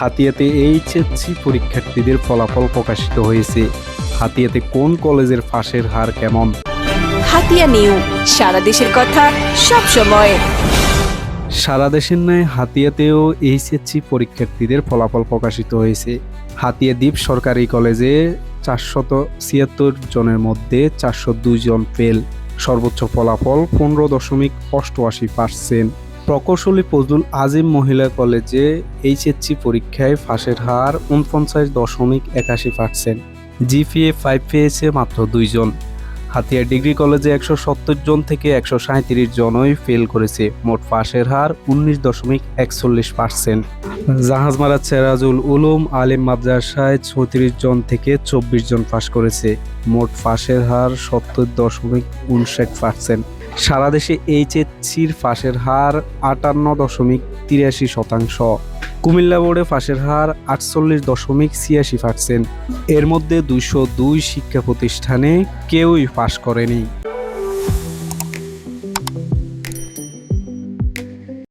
হাতিয়াতে HSC পরীক্ষার্থীদের ফলাফল প্রকাশিত হয়েছে। হাতিয়াতে কোন কলেজের ফাঁসের হার কেমন? হাতিয়া নিউ সারা দেশের কথা সব সময় সারা দেশের ন্যায় হাতিয়াতেও এইচএসসি পরীক্ষার্থীদের ফলাফল প্রকাশিত হয়েছে। হাতিয়া দ্বীপ সরকারি কলেজে চারশত ছিয়াত্তর জনের মধ্যে চারশো দুই জন ফেল। সর্বোচ্চ ফলাফল পনেরো দশমিক অষ্টআশি পার্সেন্ট। প্রকৌশলী ফজলুল আজিম মহিলা কলেজে এইচএসসি পরীক্ষায় ফাঁসের হার উনপঞ্চাশ দশমিক একাশি পার্সেন্ট। জিপিএ ফাইভ পেয়েছে মাত্র দুইজন হাতিয়া ডিগ্রি কলেজে একশো সত্তর জন থেকে একশো সাঁত্রিশ জনই ফেল করেছে। মোট পাশের হার উনিশ দশমিক একচল্লিশ পার্সেন্ট। জাহাজমারা চেরাজুল উলুম আলিম মাদ্রাসায় চৌত্রিশ জন থেকে চব্বিশ জন পাশ করেছে। মোট পাশের হার সত্তর দশমিক উনষাট পার্সেন্ট। সারা দেশে এইচএসসির ফাঁসের হার আটান্ন দশমিক তিরাশি শতাংশ। কুমিল্লা বোর্ডে ফাঁসের হার আটচল্লিশ দশমিক ছিয়াশি পার্সেন্ট। এর মধ্যে দুইশো দুই শিক্ষা প্রতিষ্ঠানে কেউই ফাঁস করেনি।